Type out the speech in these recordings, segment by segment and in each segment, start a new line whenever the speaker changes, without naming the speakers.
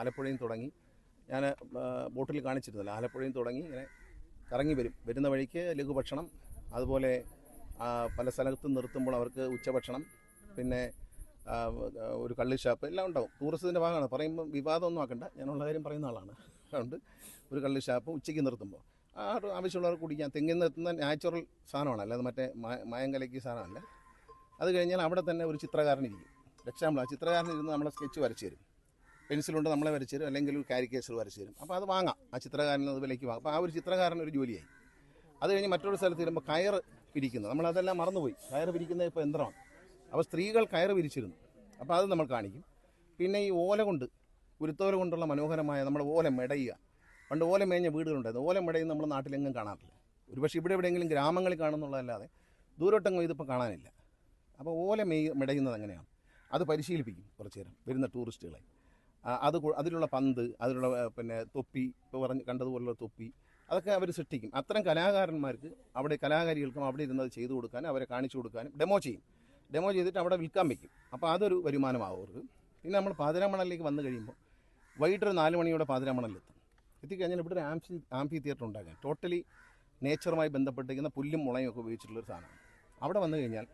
ആലപ്പുഴയും തുടങ്ങി. ഞാൻ ബോട്ടിൽ കാണിച്ചിരുന്നില്ല ആലപ്പുഴയും തുടങ്ങി ഇങ്ങനെ കറങ്ങി വരും. വരുന്ന വഴിക്ക് ലഘുഭക്ഷണം അതുപോലെ പല സ്ഥലത്തും നിർത്തുമ്പോൾ അവർക്ക് ഉച്ചഭക്ഷണം പിന്നെ ഒരു കള്ളി ഷാപ്പ് എല്ലാം ഉണ്ടാവും. ടൂറിസത്തിന്റെ ഭാഗമാണ്. പറയുമ്പോൾ വിവാദമൊന്നും ആക്കണ്ട. ഞാനുള്ള കാര്യം പറയുന്ന ആളാണ്. അതുകൊണ്ട് ഒരു കള്ളി ഷാപ്പ് ഉച്ചയ്ക്ക് നിർത്തുമ്പോൾ ആ ആവശ്യമുള്ളവർ കുടിക്കാൻ തെങ്ങിൽ നിന്ന് എത്തുന്ന നാച്ചുറൽ സാധനമാണ്. അല്ലാതെ മറ്റേ മായം കലക്കി സാധനമല്ല. അത് കഴിഞ്ഞാൽ അവിടെ തന്നെ ഒരു ചിത്രകാരൻ ഇരിക്കും. എക്സാമ്പിൾ ആ ചിത്രകാരൻ ഇരുന്ന് നമ്മളെ സ്കെച്ച് വരച്ച് തരും. പെൻസിലുണ്ട് നമ്മളെ വരച്ചു തരും അല്ലെങ്കിൽ ഒരു കാരിക്കേച്ചർ വരച്ചു തരും അപ്പോൾ അത് വാങ്ങാം. ആ ചിത്രകാരൻ അത് വിലയ്ക്ക് വാങ്ങാം. അപ്പോൾ ആ ഒരു ചിത്രകാരൻ ഒരു ജോലിയായി. അത് കഴിഞ്ഞ് മറ്റൊരു സ്ഥലത്ത് വരുമ്പോൾ കയർ പിരിക്കുന്നത് നമ്മളതെല്ലാം മറന്നുപോയി. കയർ പിരിക്കുന്നത് ഇപ്പോൾ യന്ത്രമാണ്. അപ്പോൾ സ്ത്രീകൾ കയർ പിരിച്ചിരുന്നു. അപ്പോൾ അത് നമ്മൾ കാണിക്കും. പിന്നെ ഈ ഓല കൊണ്ട് കുരുത്തോല കൊണ്ടുള്ള മനോഹരമായ നമ്മുടെ ഓല മെടയുക. പണ്ട് ഓല മേഞ്ഞ വീടുകളുണ്ടായിരുന്നു. ഓല മെടയും നമ്മൾ നാട്ടിലെങ്ങും കാണാറില്ല. ഒരുപക്ഷെ ഇവിടെ എവിടെയെങ്കിലും ഗ്രാമങ്ങളിൽ കാണുന്നുള്ളതല്ലാതെ ദൂരോട്ടെങ്ങും ഇതിപ്പോൾ കാണാനില്ല. അപ്പോൾ ഓല മെയ് മെടയുന്നത് എങ്ങനെയാണ് അത് പരിശീലിപ്പിക്കും കുറച്ച് നേരം വരുന്ന ടൂറിസ്റ്റുകളെ. അത് അതിലുള്ള പന്ത് അതിലുള്ള പിന്നെ തൊപ്പി ഇപ്പോൾ പറഞ്ഞ് കണ്ടതുപോലുള്ള തൊപ്പി അതൊക്കെ അവർ സൃഷ്ടിക്കും. അത്തരം കലാകാരന്മാർക്ക് അവിടെ കലാകാരികൾക്കും അവിടെ ഇരുന്നത് ചെയ്തു കൊടുക്കാനും അവരെ കാണിച്ചു കൊടുക്കാനും ഡെമോ ചെയ്യും. ഡെമോ ചെയ്തിട്ട് അവിടെ വിൽക്കാൻ വയ്ക്കും. അപ്പോൾ അതൊരു വരുമാനമാവും അവർക്ക്. പിന്നെ നമ്മൾ പാതിരാമണലിലേക്ക് വന്നു കഴിയുമ്പോൾ വൈകിട്ടൊരു നാല് മണിയോടെ പാതിരാമണലിലെത്തും. എത്തിക്കഴിഞ്ഞാൽ ഇവിടെ ഒരു ആംഫി ആംഫി തിയേറ്റർ ഉണ്ടാക്കാൻ. ടോട്ടലി നേച്ചറുമായി ബന്ധപ്പെട്ടിരിക്കുന്ന പുല്ലും മുളയും ഒക്കെ ഉപയോഗിച്ചിട്ടുള്ളൊരു സാധനമാണ്. അവിടെ വന്നു കഴിഞ്ഞാൽ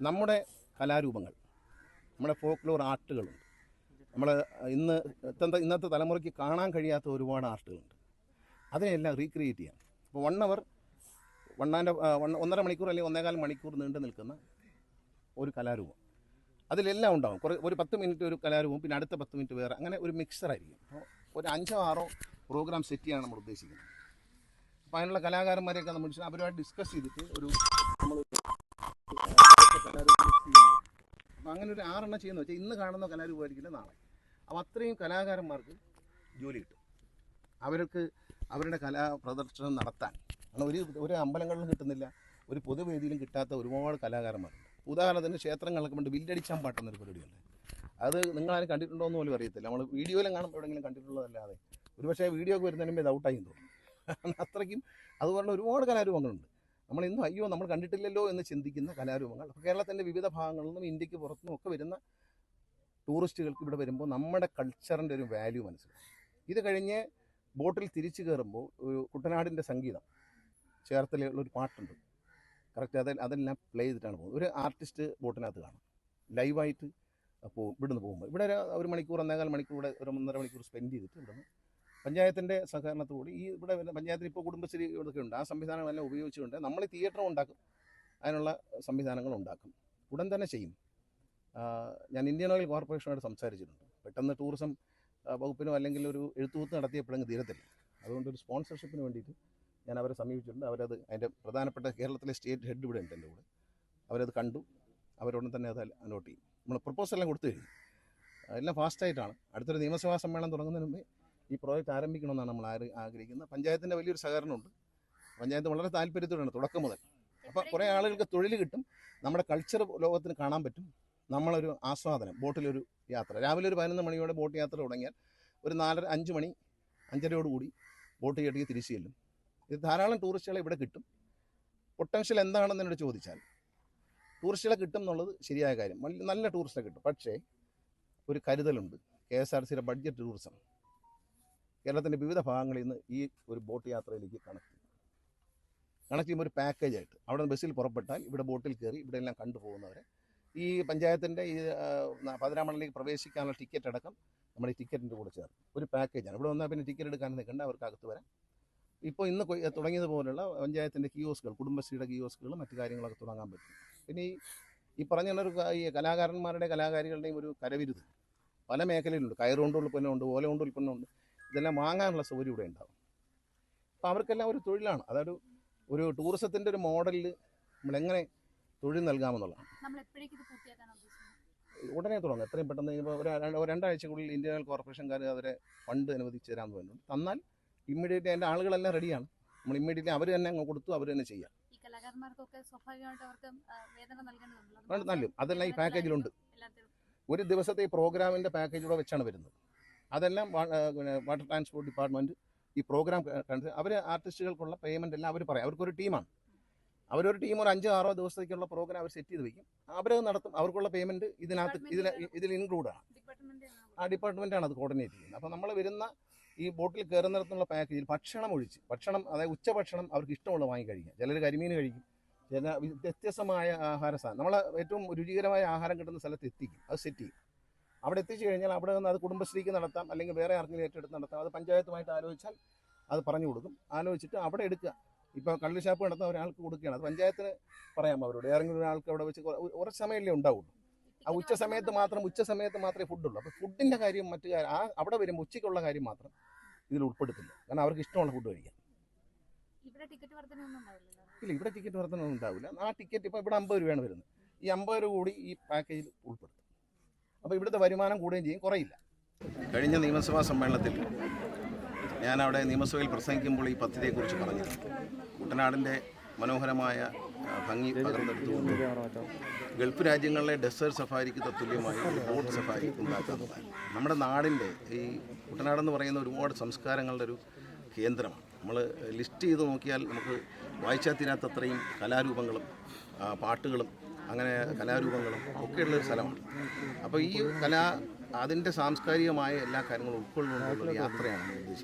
നമ്മുടെ കലാരൂപങ്ങൾ നമ്മുടെ ഫോക്ലോർ ആർട്ടുകളുണ്ട്. നമ്മൾ ഇന്ന് ഇന്നത്തെ തലമുറയ്ക്ക് കാണാൻ കഴിയാത്ത ഒരുപാട് ആർട്ടുകളുണ്ട്. അതിനെല്ലാം റീക്രിയേറ്റ് ചെയ്യാം. അപ്പോൾ വൺ അവർ വണ്ണാന്റെ ഒന്നര മണിക്കൂർ അല്ലെങ്കിൽ ഒന്നേകാൽ മണിക്കൂർ നീണ്ടു നിൽക്കുന്ന ഒരു കലാരൂപം. അതിലെല്ലാം ഉണ്ടാവും. കുറേ ഒരു പത്ത് മിനിറ്റ് ഒരു കലാരൂപം പിന്നെ അടുത്ത പത്ത് മിനിറ്റ് വേറെ. അങ്ങനെ ഒരു മിക്സറായിരിക്കും അപ്പോൾ ഒരു അഞ്ചോ ആറോ പ്രോഗ്രാം സെറ്റ് ചെയ്യാൻ നമ്മൾ ഉദ്ദേശിക്കുന്നത്. അപ്പോൾ അതിനുള്ള കലാകാരന്മാരെയൊക്കെ നമ്മൾ അവരുമായിട്ട് ഡിസ്കസ് ചെയ്തിട്ട് ഒരു അങ്ങനെ ഒരു ആറെണ്ണം ചെയ്യുന്ന വെച്ചാൽ ഇന്ന് കാണുന്ന കലാരൂപമായിരിക്കില്ല നാളെ. അപ്പോൾ അത്രയും കലാകാരന്മാർക്ക് ജോലി കിട്ടും. അവർക്ക് അവരുടെ കലാ പ്രദർശനം നടത്താൻ. കാരണം ഒരു ഒരു അമ്പലങ്ങളിലും കിട്ടുന്നില്ല ഒരു പൊതുവേദിയിലും കിട്ടാത്ത ഒരുപാട് കലാകാരന്മാരുണ്ട്. ഉദാഹരണത്തിന് ക്ഷേത്രങ്ങളൊക്കെ കൊണ്ട് വില്ലടിച്ചാൻ പാട്ടുന്നൊരു പരിപാടിയുണ്ട്. അത് നിങ്ങളാരും കണ്ടിട്ടുണ്ടോ എന്ന് പോലും അറിയത്തില്ല. നമ്മൾ വീഡിയോയിലും കാണുമ്പോൾ എവിടെയെങ്കിലും കണ്ടിട്ടുള്ളതല്ലാതെ. ഒരുപക്ഷേ വീഡിയോ ഒക്കെ വരുന്നതിന് മുമ്പ് ഇത് ഔട്ടായി തോന്നും അത്രയ്ക്കും അതുപോലുള്ള ഒരുപാട് കലാരൂപങ്ങളുണ്ട്. നമ്മൾ ഇന്നും അയ്യോ നമ്മൾ കണ്ടിട്ടില്ലല്ലോ എന്ന് ചിന്തിക്കുന്ന കലാരൂപങ്ങൾ. കേരളത്തിന്റെ വിവിധ ഭാഗങ്ങളിൽ നിന്നും ഇന്ത്യയ്ക്ക് പുറത്തുനിന്നും ഒക്കെ വരുന്ന ടൂറിസ്റ്റുകൾക്ക് ഇവിടെ വരുമ്പോൾ നമ്മുടെ കൾച്ചറിന്റെ ഒരു വാല്യൂ മനസ്സിലാവും. ഇത് കഴിഞ്ഞ് ബോട്ടിൽ തിരിച്ചു കയറുമ്പോൾ ഒരു കുട്ടനാടിന്റെ സംഗീതം ചേർത്തലുള്ള ഒരു പാട്ടുണ്ട്. കറക്റ്റ് അതിൽ അതെല്ലാം പ്ലേ ചെയ്തിട്ടാണ് പോകുന്നത്. ഒരു ആർട്ടിസ്റ്റ് ബോട്ടിനകത്ത് കാണും. ലൈവായിട്ട് പോകും ഇവിടുന്ന് പോകുമ്പോൾ. ഇവിടെ ഒരു മണിക്കൂർ ഒന്നേകാൽ മണിക്കൂർ ഇവിടെ ഒരു ഒന്നര മണിക്കൂർ സ്പെൻഡ് ചെയ്തിട്ട് ഇവിടുന്ന് പഞ്ചായത്തിന്റെ സഹകരണത്തോടുകൂടി ഈ ഇവിടെ പഞ്ചായത്തിൽ ഇപ്പോൾ കുടുംബശ്രീ ഇതൊക്കെ ഉണ്ട്. ആ സംവിധാനങ്ങളെല്ലാം ഉപയോഗിച്ചുകൊണ്ട് നമ്മൾ തിയേറ്റർ ഉണ്ടാക്കും. അതിനുള്ള സംവിധാനങ്ങൾ ഉണ്ടാക്കും. ഉടൻ തന്നെ ചെയ്യും. ഞാൻ ഇന്ത്യൻ ഓയിൽ കോർപ്പറേഷനോട് സംസാരിച്ചിട്ടുണ്ട്. പെട്ടെന്ന് ടൂറിസം വകുപ്പിനോ അല്ലെങ്കിൽ ഒരു എഴുത്തുകൂത്ത് നടത്തിയപ്പോഴെങ്കിൽ തീരത്തില്ല. അതുകൊണ്ട് ഒരു സ്പോൺസർഷിപ്പിന് വേണ്ടിയിട്ട് ഞാൻ അവരെ സമീപിച്ചിട്ടുണ്ട്. അവരത് അതിന്റെ പ്രധാനപ്പെട്ട കേരളത്തിലെ സ്റ്റേറ്റ് ഹെഡ് ഇവിടെ ഉണ്ട് എന്റെ കൂടെ. അവരത് കണ്ടു. അവരുടൻ തന്നെ അത് അനോട്ട് ചെയ്യും. നമ്മൾ പ്രപ്പോസൽ എല്ലാം കൊടുത്തു കഴിഞ്ഞു. എല്ലാം ഫാസ്റ്റായിട്ടാണ്. അടുത്തൊരു നിയമസഭാ സമ്മേളനം തുടങ്ങുന്നതിന് മുമ്പേ ഈ പ്രോജക്റ്റ് ആരംഭിക്കണമെന്നാണ് നമ്മൾ ആര് ആഗ്രഹിക്കുന്നത്. പഞ്ചായത്തിന്റെ വലിയൊരു സഹകരണമുണ്ട്. പഞ്ചായത്ത് വളരെ താല്പര്യത്തോടെയാണ് തുടക്കം മുതൽ. അപ്പോൾ കുറേ ആളുകൾക്ക് തൊഴിൽ കിട്ടും. നമ്മുടെ കൾച്ചർ ലോകത്തിന് കാണാൻ പറ്റും. നമ്മളൊരു ആസ്വാദനം ബോട്ടിലൊരു യാത്ര. രാവിലെ ഒരു പതിനൊന്ന് മണിയോടെ ബോട്ട് യാത്ര തുടങ്ങിയാൽ ഒരു നാലര അഞ്ച് മണി അഞ്ചരയോടുകൂടി ബോട്ട് കയറ്റി തിരിച്ചു ചെല്ലും. ഇത് ധാരാളം ടൂറിസ്റ്റുകളെ ഇവിടെ കിട്ടും. പൊട്ടൻഷ്യൽ എന്താണെന്ന് എന്നോട് ചോദിച്ചാൽ ടൂറിസ്റ്റുകളെ കിട്ടും എന്നുള്ളത് ശരിയായ കാര്യം. നല്ല- നല്ല ടൂറിസ്റ്റുകളെ കിട്ടും. പക്ഷേ ഒരു കരുതലുണ്ട്. കെ എസ് ആർ സിയുടെ ബഡ്ജറ്റ് ടൂറിസം കേരളത്തിന്റെ വിവിധ ഭാഗങ്ങളിൽ നിന്ന് ഈ ഒരു ബോട്ട് യാത്രയിലേക്ക് കണക്ട് ചെയ്യും. കണക്ട് ചെയ്യുമ്പോൾ ഒരു പാക്കേജ് ആയിട്ട് അവിടെ ബസ്സിൽ പുറപ്പെട്ടാൽ ഇവിടെ ബോട്ടിൽ കയറി ഇവിടെ എല്ലാം കണ്ടുപോകുന്നവരെ ഈ പഞ്ചായത്തിന്റെ ഈ പതിനാമണിലേക്ക് പ്രവേശിക്കാനുള്ള ടിക്കറ്റ് അടക്കം നമ്മൾ ഈ ടിക്കറ്റിന്റെ കൂടെ ചേർക്കും. ഒരു പാക്കേജാണ് ഇവിടെ വന്നാൽ പിന്നെ ടിക്കറ്റ് എടുക്കാൻ നിൽക്കേണ്ട അവർക്ക് അകത്ത് വരാം. ഇപ്പോൾ ഇന്ന് തുടങ്ങിയതുപോലുള്ള പഞ്ചായത്തിന്റെ കിയോസ്കുകൾ കുടുംബശ്രീയുടെ കിയോസ്കുകളും മറ്റു കാര്യങ്ങളൊക്കെ തുടങ്ങാൻ പറ്റും. പിന്നെ ഈ ഈ പറഞ്ഞ ഒരു ഈ കലാകാരന്മാരുടെ കലാകാരികളുടെയും ഒരു കരവിരുത്. പല മേഖലയിലുണ്ട്. കയറുകൊണ്ട് ഉൽപ്പന്നമുണ്ട് ഓല കൊണ്ട് ഉൽപ്പന്നമുണ്ട്. ഇതെല്ലാം വാങ്ങാനുള്ള സൗകര്യം ഇവിടെ ഉണ്ടാവും. അപ്പോൾ അവർക്കെല്ലാം ഒരു തൊഴിലാണ്. അതൊരു ഒരു ടൂറിസത്തിന്റെ ഒരു മോഡലിൽ നമ്മളെങ്ങനെ തൊഴിൽ നൽകാമെന്നുള്ളതാണ്. ഉടനെ തുടങ്ങും. എത്രയും പെട്ടെന്ന് ഇപ്പോൾ രണ്ടാഴ്ചക്കുള്ളിൽ ഇന്ത്യൻ ഓയിൽ കോർപ്പറേഷൻകാർ അവരെ ഫണ്ട് അനുവദിച്ച് തരാമെന്ന് പറയുന്നുണ്ട് തന്നാൽ ഇമ്മീഡിയറ്റ്ലി എന്റെ ആളുകളെല്ലാം റെഡിയാണ് നമ്മൾ ഇമ്മീഡിയറ്റ്ലി അവർ തന്നെ അങ്ങ് കൊടുത്തു അവർ തന്നെ ചെയ്യാം. നൽകും. അതെല്ലാം ഈ പാക്കേജിലുണ്ട് ഒരു ദിവസത്തെ ഈ പ്രോഗ്രാമിന്റെ പാക്കേജിലൂടെ വെച്ചാണ് വരുന്നത്. അതെല്ലാം പിന്നെ വാട്ടർ ട്രാൻസ്പോർട്ട് ഡിപ്പാർട്ട്മെന്റ് ഈ പ്രോഗ്രാം കണ്ട് അവർ ആർട്ടിസ്റ്റുകൾക്കുള്ള പേയ്മെന്റ് എല്ലാം അവർ പറയും. അവർക്കൊരു ടീമാണ്. അവരൊരു ടീം ഒരു അഞ്ചോ ആറോ ദിവസത്തേക്കുള്ള പ്രോഗ്രാം അവർ സെറ്റ് ചെയ്ത് വയ്ക്കും അവരത് നടത്തും. അവർക്കുള്ള പേയ്മെന്റ് ഇതിനകത്ത് ഇതിൽ ഇതിൽ ഇൻക്ലൂഡാണ് ആ ഡിപ്പാർട്ട്മെന്റാണ് അത് കോർഡിനേറ്റ് ചെയ്യുന്നത്. അപ്പോൾ നമ്മൾ വരുന്ന ഈ ബോട്ടിൽ കയറുന്നിടത്തുള്ള പാക്കേജിൽ ഭക്ഷണം ഒഴിച്ച് ഭക്ഷണം അതായത് ഉച്ച ഭക്ഷണം അവർക്ക് ഇഷ്ടമുള്ള വാങ്ങി കഴിക്കാം. ചിലർ കരിമീൻ കഴിക്കും. ചില വ്യത്യസ്തമായ ആഹാര സാധനം. നമ്മൾ ഏറ്റവും രുചികരമായ ആഹാരം കിട്ടുന്ന സ്ഥലത്ത് എത്തിക്കും. അത് സെറ്റ് ചെയ്യും. അവിടെ എത്തിച്ചു കഴിഞ്ഞാൽ അവിടെ നിന്ന് അത് കുടുംബശ്രീക്ക് നടത്താം അല്ലെങ്കിൽ വേറെ ആർക്കെങ്കിലും ഏറ്റെടുത്ത് നടത്താം. അത് പഞ്ചായത്തുമായിട്ട് ആലോചിച്ചാൽ അത് പറഞ്ഞു കൊടുക്കും. ആലോചിച്ചിട്ട് അവിടെ എടുക്കുക. ഇപ്പോൾ കള്ള് ഷാപ്പ് നടത്തുന്ന ഒരാൾക്ക് കൊടുക്കുകയാണ്. അത് പഞ്ചായത്തിന് പറയാം അവരോട്. ഏറെങ്കിലും ഒരാൾക്ക് അവിടെ വെച്ച് കുറ- കുറച്ച് സമയമല്ലേ ഉണ്ടാവുള്ളൂ. ആ ഉച്ച സമയത്ത് മാത്രം ഉച്ച സമയത്ത് മാത്രമേ ഫുഡുള്ളൂ അപ്പോൾ ഫുഡിന്റെ കാര്യം മറ്റു കാര്യം ആ അവിടെ വരുമ്പോൾ ഉച്ചയ്ക്കുള്ള കാര്യം മാത്രം ഇതിൽ ഉൾപ്പെടുത്തില്ല. കാരണം അവർക്ക് ഇഷ്ടമുള്ള ഫുഡ് കഴിക്കാം. ഇല്ല ഇവിടെ ടിക്കറ്റ് വർധനൊന്നും ഉണ്ടാവില്ല. ആ ടിക്കറ്റ് ഇപ്പോൾ ഇവിടെ അമ്പത് രൂപയാണ് വരുന്നത്. ഈ അമ്പത് രൂപ കൂടി ഈ പാക്കേജിൽ ഉൾപ്പെടുത്തും. അപ്പോൾ ഇവിടുത്തെ വരുമാനം കൂടുകയും ചെയ്യും. കുറയില്ല. കഴിഞ്ഞ നിയമസഭാ സമ്മേളനത്തിൽ ഞാൻ അവിടെ നിയമസഭയിൽ പ്രസംഗിക്കുമ്പോൾ ഈ പദ്ധതിയെക്കുറിച്ച് പറഞ്ഞു കുട്ടനാടിന്റെ മനോഹരമായ ഭംഗി പകർന്നെടുത്തുകൊണ്ട് ഗൾഫ് രാജ്യങ്ങളിലെ ഡെസേർട്ട് സഫാരിക്ക് തത്തുല്യമായി ബോട്ട് സഫാരി ഉണ്ടാക്കുന്നതാണ് നമ്മുടെ നാടിന്റെ ഈ കുട്ടനാടെന്ന് പറയുന്ന ഒരുപാട് സംസ്കാരങ്ങളുടെ ഒരു കേന്ദ്രമാണ് നമ്മൾ ലിസ്റ്റ് ചെയ്ത് നോക്കിയാൽ നമുക്ക് വായിച്ചാൽ കലാരൂപങ്ങളും പാട്ടുകളും അങ്ങനെ കലാരൂപങ്ങളും ഒക്കെയുള്ള ഒരു സ്ഥലമാണ്. അപ്പോൾ ഈ കലാ അതിന്റെ സാംസ്കാരികമായ എല്ലാ കാര്യങ്ങളും ഉൾക്കൊള്ളുകൊണ്ടുള്ള യാത്രയാണ് ഉദ്ദേശിക്കുന്നത്.